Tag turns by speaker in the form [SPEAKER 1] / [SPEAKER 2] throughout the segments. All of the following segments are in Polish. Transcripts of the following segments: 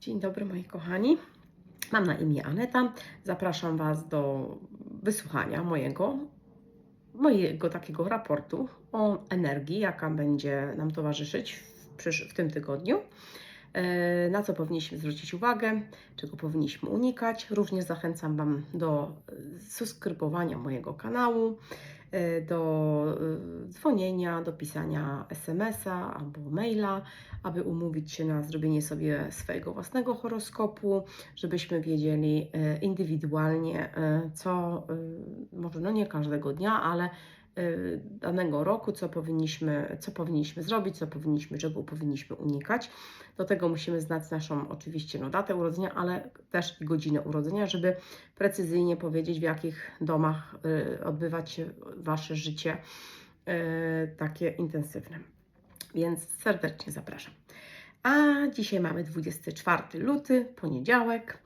[SPEAKER 1] Dzień dobry moi kochani. Mam na imię Aneta. Zapraszam Was do wysłuchania mojego, mojego takiego raportu o energii, jaka będzie nam towarzyszyć w, w tym tygodniu. E, Na co powinniśmy zwrócić uwagę, czego powinniśmy unikać. Również zachęcam Wam do e, subskrybowania mojego kanału, do e, dzwonienia, do pisania SMS-a albo maila, aby umówić się na zrobienie sobie swojego własnego horoskopu, żebyśmy wiedzieli e, indywidualnie, e, co e, może no nie każdego dnia, ale e, danego roku, co powinniśmy, co powinniśmy zrobić, co powinniśmy, czego powinniśmy unikać. Do tego musimy znać naszą oczywiście no, datę urodzenia, ale też i godzinę urodzenia, żeby precyzyjnie powiedzieć, w jakich domach e, odbywać się Wasze życie e, takie intensywne. Więc serdecznie zapraszam. A dzisiaj mamy 24 luty, poniedziałek.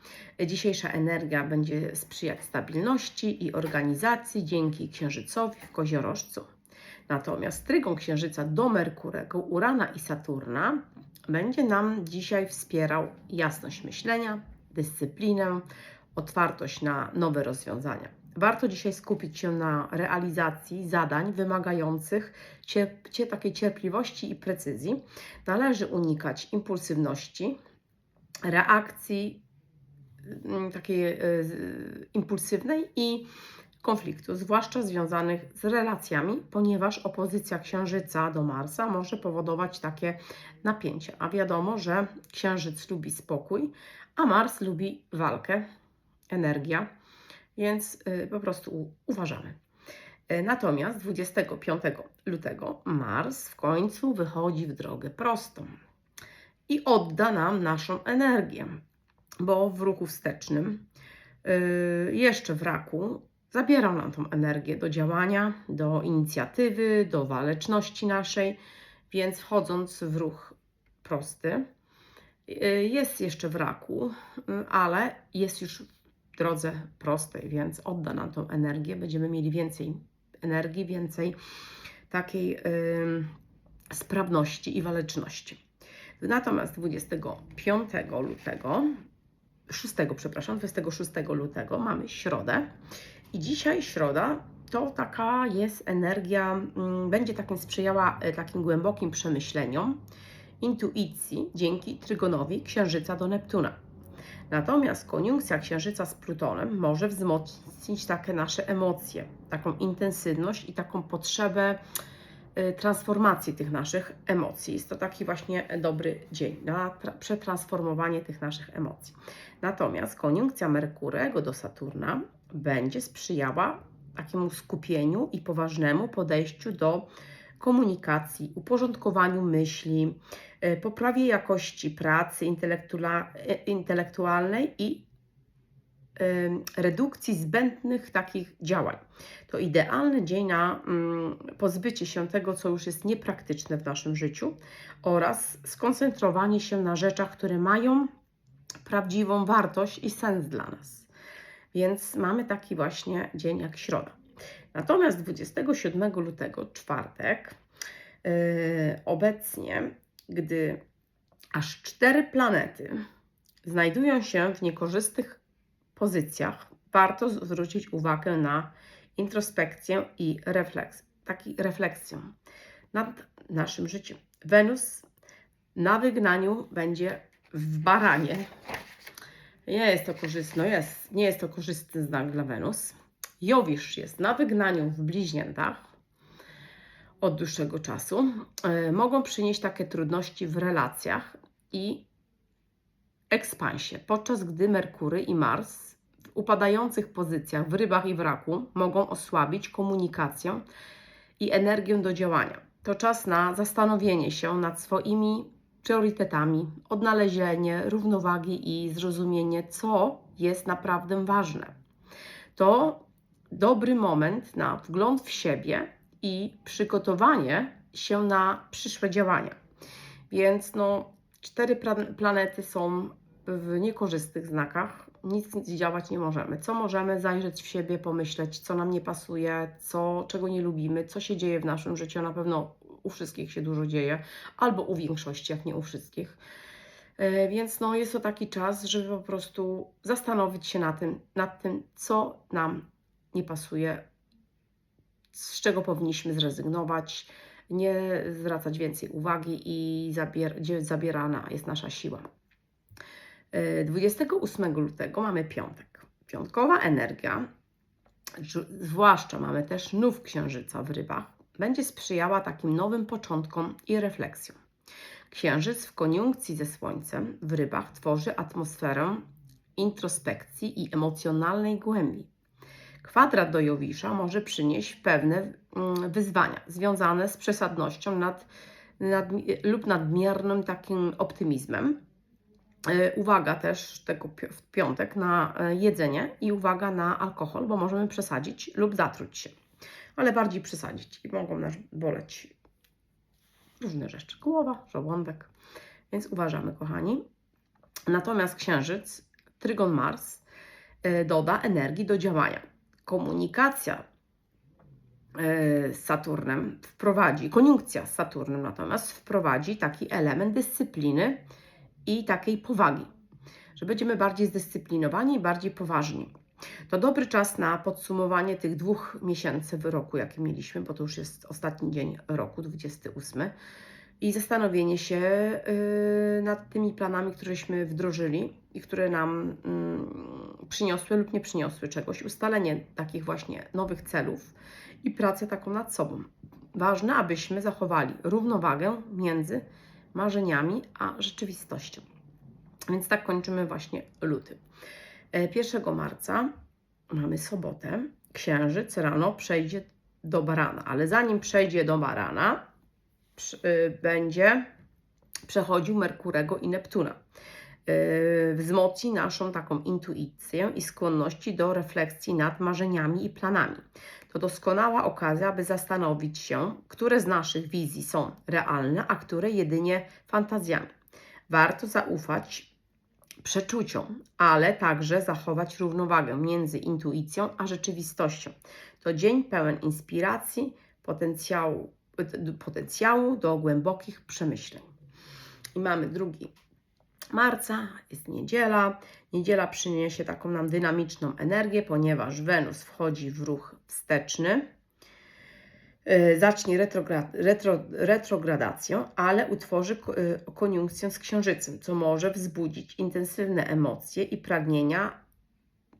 [SPEAKER 1] Dzisiejsza energia będzie sprzyjać stabilności i organizacji dzięki księżycowi w koziorożcu. Natomiast trygon księżyca do Merkurego, Urana i Saturna będzie nam dzisiaj wspierał jasność myślenia, dyscyplinę, otwartość na nowe rozwiązania. Warto dzisiaj skupić się na realizacji zadań wymagających takiej cierpliwości i precyzji. Należy unikać impulsywności, reakcji mm, takiej e, impulsywnej i konfliktu, zwłaszcza związanych z relacjami, ponieważ opozycja Księżyca do Marsa może powodować takie napięcia. A wiadomo, że Księżyc lubi spokój, a Mars lubi walkę, energia, więc y, po prostu uważamy. Y, Natomiast 25 lutego Mars w końcu wychodzi w drogę prostą i odda nam naszą energię, bo w ruchu wstecznym, y, jeszcze w raku, zabierał nam tą energię do działania, do inicjatywy, do waleczności naszej, więc wchodząc w ruch prosty, jest jeszcze w raku, ale jest już drodze prostej, więc odda nam tą energię. Będziemy mieli więcej energii, więcej takiej ym, sprawności i waleczności. Natomiast 25 lutego, 6, przepraszam, 26 lutego mamy środę i dzisiaj środa to taka jest energia, mm, będzie takim sprzyjała e, takim głębokim przemyśleniom, intuicji dzięki trygonowi Księżyca do Neptuna. Natomiast koniunkcja Księżyca z Plutonem może wzmocnić takie nasze emocje, taką intensywność i taką potrzebę y, transformacji tych naszych emocji. Jest to taki właśnie dobry dzień na tra- przetransformowanie tych naszych emocji. Natomiast koniunkcja Merkurego do Saturna będzie sprzyjała takiemu skupieniu i poważnemu podejściu do komunikacji, uporządkowaniu myśli, y, poprawie jakości pracy y, intelektualnej i redukcji zbędnych takich działań. To idealny dzień na mm, pozbycie się tego, co już jest niepraktyczne w naszym życiu oraz skoncentrowanie się na rzeczach, które mają prawdziwą wartość i sens dla nas. Więc mamy taki właśnie dzień jak środa. Natomiast 27 lutego, czwartek, yy, obecnie, gdy aż cztery planety znajdują się w niekorzystnych pozycjach, warto zwrócić uwagę na introspekcję i refleks, taki refleksję nad naszym życiem. Wenus na wygnaniu będzie w baranie. Nie jest to korzystne, jest, nie jest to korzystny znak dla Wenus. Jowisz jest na wygnaniu w bliźniętach od dłuższego czasu. E, mogą przynieść takie trudności w relacjach i ekspansie, podczas gdy Merkury i Mars w upadających pozycjach w rybach i w raku mogą osłabić komunikację i energię do działania. To czas na zastanowienie się nad swoimi priorytetami, odnalezienie równowagi i zrozumienie, co jest naprawdę ważne. To dobry moment na wgląd w siebie i przygotowanie się na przyszłe działania. Więc no, cztery plan- planety są w niekorzystnych znakach. Nic, nic działać nie możemy. Co możemy? Zajrzeć w siebie, pomyśleć, co nam nie pasuje, co, czego nie lubimy, co się dzieje w naszym życiu. Na pewno u wszystkich się dużo dzieje, albo u większości, jak nie u wszystkich. E, Więc no, jest to taki czas, żeby po prostu zastanowić się nad tym, nad tym, co nam nie pasuje, z czego powinniśmy zrezygnować, nie zwracać więcej uwagi i zabier, gdzie zabierana jest nasza siła. E, 28 lutego mamy piątek. Piątkowa energia, zwłaszcza mamy też nów księżyca w rybach, będzie sprzyjała takim nowym początkom i refleksjom. Księżyc w koniunkcji ze Słońcem w rybach tworzy atmosferę introspekcji i emocjonalnej głębi. Kwadrat do Jowisza może przynieść pewne mm, wyzwania związane z przesadnością nad, nad, lub nadmiernym takim optymizmem. E, Uwaga też tego w piątek na e, jedzenie i uwaga na alkohol, bo możemy przesadzić lub zatruć się, ale bardziej przesadzić i mogą nas boleć różne rzeczy, głowa, żołądek, więc uważamy, kochani. Natomiast księżyc, trygon Mars, e, doda energii do działania. Komunikacja e, z Saturnem wprowadzi, koniunkcja z Saturnem natomiast wprowadzi taki element dyscypliny i takiej powagi, że będziemy bardziej zdyscyplinowani i bardziej poważni. To dobry czas na podsumowanie tych dwóch miesięcy w roku, jakie mieliśmy, bo to już jest ostatni dzień roku, 28, i zastanowienie się yy, nad tymi planami, któreśmy wdrożyli i które nam mm, przyniosły lub nie przyniosły czegoś. Ustalenie takich właśnie nowych celów i pracę taką nad sobą. Ważne, abyśmy zachowali równowagę między marzeniami a rzeczywistością. Więc tak kończymy właśnie luty. E, 1 marca mamy sobotę. Księżyc rano przejdzie do barana, ale zanim przejdzie do barana, y, będzie przechodził Merkurego i Neptuna. Y, Wzmocni naszą taką intuicję i skłonności do refleksji nad marzeniami i planami. To doskonała okazja, aby zastanowić się, które z naszych wizji są realne, a które jedynie fantazjami. Warto zaufać przeczuciom, ale także zachować równowagę między intuicją a rzeczywistością. To dzień pełen inspiracji, potencjału, potencjału do głębokich przemyśleń. I mamy drugi marca, jest niedziela. Niedziela przyniesie taką nam dynamiczną energię, ponieważ Wenus wchodzi w ruch wsteczny. Yy, Zacznie retrogra- retro, retrogradację, ale utworzy yy, koniunkcję z Księżycem, co może wzbudzić intensywne emocje i pragnienia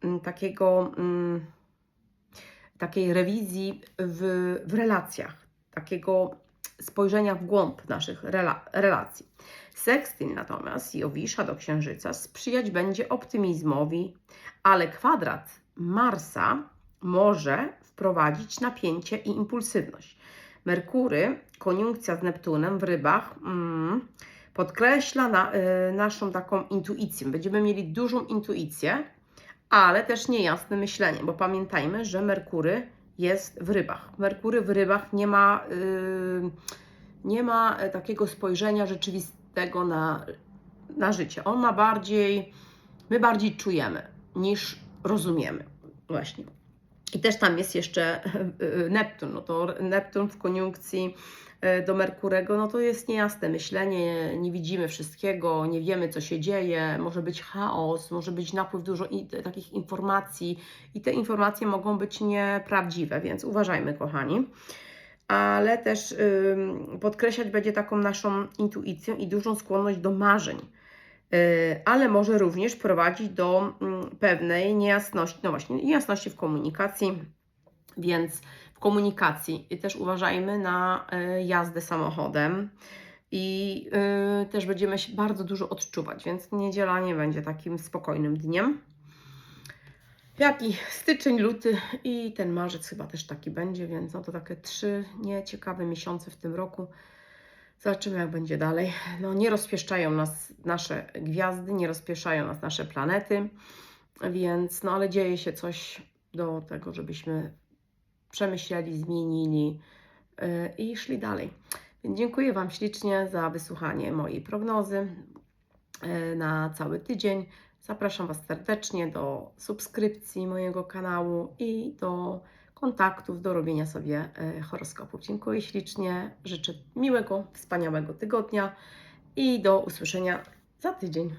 [SPEAKER 1] mm, takiego, mm, takiej rewizji w, w relacjach, takiego spojrzenia w głąb naszych rela- relacji. Sekstyn natomiast Jowisza do Księżyca sprzyjać będzie optymizmowi, ale kwadrat Marsa może wprowadzić napięcie i impulsywność. Merkury, koniunkcja z Neptunem w rybach, mm, podkreśla na, y, naszą taką intuicję. Będziemy mieli dużą intuicję, ale też niejasne myślenie, bo pamiętajmy, że Merkury jest w rybach. Merkury w rybach nie ma, y, nie ma takiego spojrzenia rzeczywistego na, na życie. On ma bardziej, my bardziej czujemy niż rozumiemy. Właśnie. I też tam jest jeszcze y, Neptun. No to Neptun w koniunkcji y, do Merkurego, no to jest niejasne myślenie, nie widzimy wszystkiego, nie wiemy co się dzieje, może być chaos, może być napływ dużo takich informacji i te informacje mogą być nieprawdziwe, więc uważajmy kochani. Ale też podkreślać będzie taką naszą intuicję i dużą skłonność do marzeń. Y, ale może również prowadzić do mm, pewnej niejasności, no właśnie, niejasności w komunikacji, więc w komunikacji też uważajmy na y, jazdę samochodem i y, też będziemy się bardzo dużo odczuwać, więc niedziela nie będzie takim spokojnym dniem. Jaki styczeń, luty i ten marzec chyba też taki będzie, więc no to takie trzy nieciekawe miesiące w tym roku. Zobaczymy, jak będzie dalej. No, nie rozpieszczają nas nasze gwiazdy, nie rozpieszają nas nasze planety, więc no, ale dzieje się coś do tego, żebyśmy przemyśleli, zmienili yy, i szli dalej. Więc dziękuję Wam ślicznie za wysłuchanie mojej prognozy yy, na cały tydzień. Zapraszam Was serdecznie do subskrypcji mojego kanału i do kontaktów do robienia sobie e, horoskopów. Dziękuję ślicznie, życzę miłego, wspaniałego tygodnia i do usłyszenia za tydzień.